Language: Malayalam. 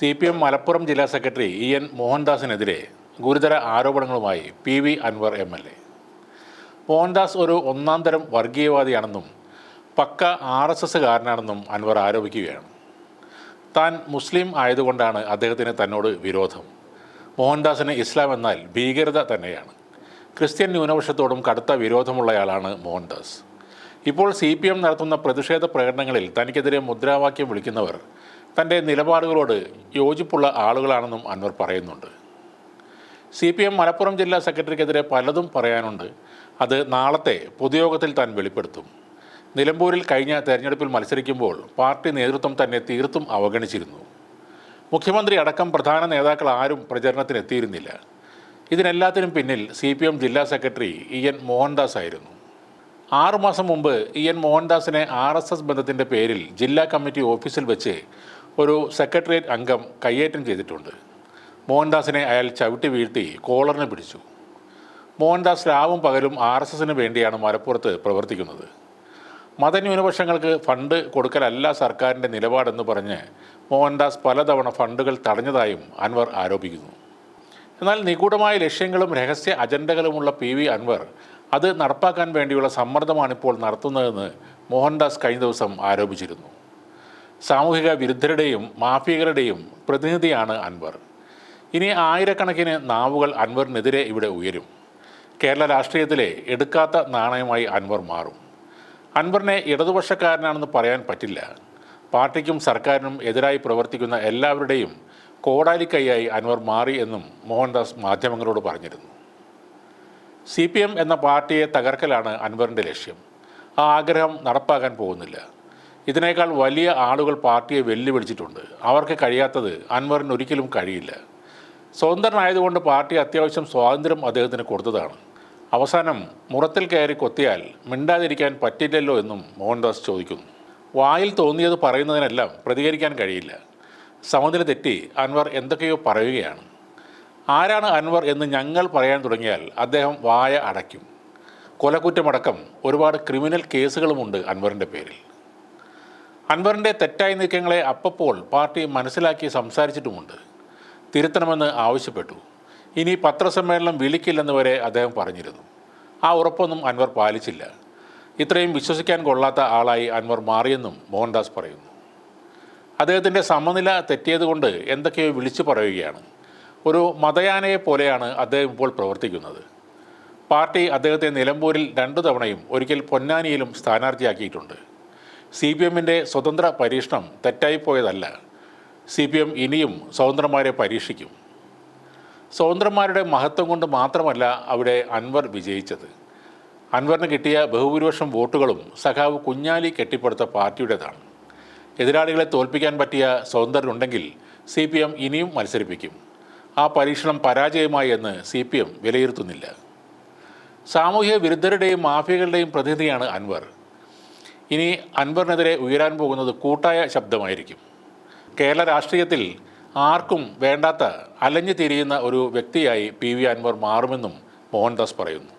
സി പി എം മലപ്പുറം ജില്ലാ സെക്രട്ടറി ഇ എൻ മോഹൻദാസിനെതിരെ ഗുരുതര ആരോപണങ്ങളുമായി P V Anvar M L A. Mohandas ഒരു ഒന്നാം തരം വർഗീയവാദിയാണെന്നും പക്ക ആർ എസ് എസ്സുകാരനാണെന്നും അൻവർ ആരോപിക്കുകയാണ്. താൻ മുസ്ലിം ആയതുകൊണ്ടാണ് അദ്ദേഹത്തിന് തന്നോട് വിരോധം. മോഹൻദാസിന് ഇസ്ലാം എന്നാൽ ഭീകരത തന്നെയാണ്. ക്രിസ്ത്യൻ ന്യൂനപക്ഷത്തോടും കടുത്ത വിരോധമുള്ളയാളാണ് മോഹൻദാസ്. ഇപ്പോൾ സി പി എം നടത്തുന്ന പ്രതിഷേധ പ്രകടനങ്ങളിൽ തനിക്കെതിരെ മുദ്രാവാക്യം വിളിക്കുന്നവർ തന്റെ നിലപാടുകളോട് യോജിപ്പുള്ള ആളുകളാണെന്നും അൻവർ പറയുന്നുണ്ട്. സി പി എം മലപ്പുറം ജില്ലാ സെക്രട്ടറിക്കെതിരെ പലതും പറയാനുണ്ട്. അത് നാളത്തെ പൊതുയോഗത്തിൽ താൻ വെളിപ്പെടുത്തും. നിലമ്പൂരിൽ കഴിഞ്ഞ തെരഞ്ഞെടുപ്പിൽ മത്സരിക്കുമ്പോൾ പാർട്ടി നേതൃത്വം തന്നെ തീർത്തും അവഗണിച്ചിരുന്നു. മുഖ്യമന്ത്രി അടക്കം പ്രധാന നേതാക്കൾ ആരും പ്രചരണത്തിനെത്തിയിരുന്നില്ല. ഇതിനെല്ലാത്തിനും പിന്നിൽ സി പി എം ജില്ലാ സെക്രട്ടറി ഇ എൻ മോഹൻദാസ് ആയിരുന്നു. ആറുമാസം മുമ്പ് ഇ എൻ മോഹൻദാസിനെ ആർ എസ് എസ് ബന്ധത്തിന്റെ പേരിൽ ജില്ലാ കമ്മിറ്റി ഓഫീസിൽ വെച്ച് ഒരു സെക്രട്ടേറിയറ്റ് അംഗം കയ്യേറ്റം ചെയ്തിട്ടുണ്ട്. മോഹൻദാസിനെ അയാൾ ചവിട്ടി വീഴ്ത്തി കോളറിനെ പിടിച്ചു. മോഹൻദാസ് രാവും പകലും ആർ എസ് എസിന് വേണ്ടിയാണ് മലപ്പുറത്ത് പ്രവർത്തിക്കുന്നത്. മതന്യൂനപക്ഷങ്ങൾക്ക് ഫണ്ട് കൊടുക്കലല്ല സർക്കാരിന്റെ നിലപാടെന്ന് പറഞ്ഞ് മോഹൻദാസ് പലതവണ ഫണ്ടുകൾ തടഞ്ഞതായും അൻവർ ആരോപിക്കുന്നു. എന്നാൽ നിഗൂഢമായ ലക്ഷ്യങ്ങളും രഹസ്യ അജണ്ടകളുമുള്ള പി വി അൻവർ അത് നടപ്പാക്കാൻ വേണ്ടിയുള്ള സമ്മർദ്ദമാണിപ്പോൾ നടത്തുന്നതെന്ന് മോഹൻദാസ് കഴിഞ്ഞ ദിവസം ആരോപിച്ചിരുന്നു. സാമൂഹിക വിരുദ്ധരുടെയും മാഫിയകളുടെയും പ്രതിനിധിയാണ് അൻവർ. ഇനി ആയിരക്കണക്കിന് നാവുകൾ അൻവറിനെതിരെ ഇവിടെ ഉയരും. കേരള രാഷ്ട്രീയത്തിലെ എടുക്കാത്ത നാണയമായി അൻവർ മാറും. അൻവറിനെ ഇടതുപക്ഷക്കാരനാണെന്ന് പറയാൻ പറ്റില്ല. പാർട്ടിക്കും സർക്കാരിനും എതിരായി പ്രവർത്തിക്കുന്ന എല്ലാവരുടെയും കോടാലിക്കൈയായി അൻവർ മാറി എന്നും മോഹൻദാസ് മാധ്യമങ്ങളോട് പറഞ്ഞിരുന്നു. സി എന്ന പാർട്ടിയെ തകർക്കലാണ് അൻവറിന്റെ ലക്ഷ്യം. ആ ആഗ്രഹം നടപ്പാക്കാൻ പോകുന്നില്ല. ഇതിനേക്കാൾ വലിയ ആളുകൾ പാർട്ടിയെ വെല്ലുവിളിച്ചിട്ടുണ്ട്. അവർക്ക് കഴിയാത്തത് അൻവറിന് ഒരിക്കലും കഴിയില്ല. സ്വതന്ത്രനായതുകൊണ്ട് പാർട്ടി അത്യാവശ്യം സ്വാതന്ത്ര്യം അദ്ദേഹത്തിന് കൊടുത്തതാണ്. അവസാനം മുറത്തിൽ കയറി കൊത്തിയാൽ മിണ്ടാതിരിക്കാൻ പറ്റില്ലല്ലോ എന്നും മോഹൻദാസ് ചോദിക്കുന്നു. വായിൽ തോന്നിയത് പറയുന്നതിനെല്ലാം പ്രതികരിക്കാൻ കഴിയില്ല. സമനില തെറ്റി അൻവർ എന്തൊക്കെയോ പറയുകയാണ്. ആരാണ് അൻവർ എന്ന് ഞങ്ങൾ പറയാൻ തുടങ്ങിയാൽ അദ്ദേഹം വായ അടയ്ക്കും. കൊലക്കുറ്റമടക്കം ഒരുപാട് ക്രിമിനൽ കേസുകളുമുണ്ട് അൻവറിന്റെ പേരിൽ. അൻവറിന്റെ തെറ്റായ നീക്കങ്ങളെ അപ്പപ്പോൾ പാർട്ടി മനസ്സിലാക്കി സംസാരിച്ചിട്ടുമുണ്ട്. തിരുത്തണമെന്ന് ആവശ്യപ്പെട്ടു. ഇനി പത്രസമ്മേളനം വിളിക്കില്ലെന്ന് വരെ അദ്ദേഹം പറഞ്ഞിരുന്നു. ആ ഉറപ്പൊന്നും അൻവർ പാലിച്ചില്ല. ഇത്രയും വിശ്വസിക്കാൻ കൊള്ളാത്ത ആളായി അൻവർ മാറിയെന്നും മോഹൻദാസ് പറയുന്നു. അദ്ദേഹത്തിന്റെ സമനില തെറ്റിയതുകൊണ്ട് എന്തൊക്കെയോ വിളിച്ചു പറയുകയാണ്. ഒരു മതയാനയെ പോലെയാണ് അദ്ദേഹം ഇപ്പോൾ പ്രവർത്തിക്കുന്നത്. പാർട്ടി അദ്ദേഹത്തെ നിലമ്പൂരിൽ രണ്ടു തവണയും ഒരിക്കൽ പൊന്നാനിയിലും സ്ഥാനാർത്ഥിയാക്കിയിട്ടുണ്ട്. സി പി എമ്മിന്റെ സ്വതന്ത്ര പരീക്ഷണം തെറ്റായിപ്പോയതല്ല സി പി എം ഇനിയും സ്വതന്ത്രന്മാരെ പരീക്ഷിക്കും. സ്വതന്ത്രന്മാരുടെ മഹത്വം കൊണ്ട് മാത്രമല്ല അവിടെ അൻവർ വിജയിച്ചത്. അൻവറിന് കിട്ടിയ ബഹുഭൂരിപക്ഷം വോട്ടുകളും സഖാവ് കുഞ്ഞാലി കെട്ടിപ്പടുത്ത പാർട്ടിയുടേതാണ്. എതിരാളികളെ തോൽപ്പിക്കാൻ പറ്റിയ സ്വതന്ത്രരുണ്ടെങ്കിൽ സി പി എം ഇനിയും മത്സരിപ്പിക്കും. ആ പരീക്ഷണം പരാജയമായി എന്ന് സി പി എം വിലയിരുത്തുന്നില്ല. സാമൂഹ്യ വിരുദ്ധരുടെയും മാഫിയകളുടെയും പ്രതിനിധിയാണ് അൻവർ. ഇനി അൻവറിനെതിരെ ഉയരാൻ പോകുന്നത് കൂട്ടായ ശബ്ദമായിരിക്കും. കേരള രാഷ്ട്രീയത്തിൽ ആർക്കും വേണ്ടാത്ത അലഞ്ഞു തിരിയുന്ന ഒരു വ്യക്തിയായി പി വി അൻവർ മാറുമെന്നും മോഹൻദാസ് പറയുന്നു.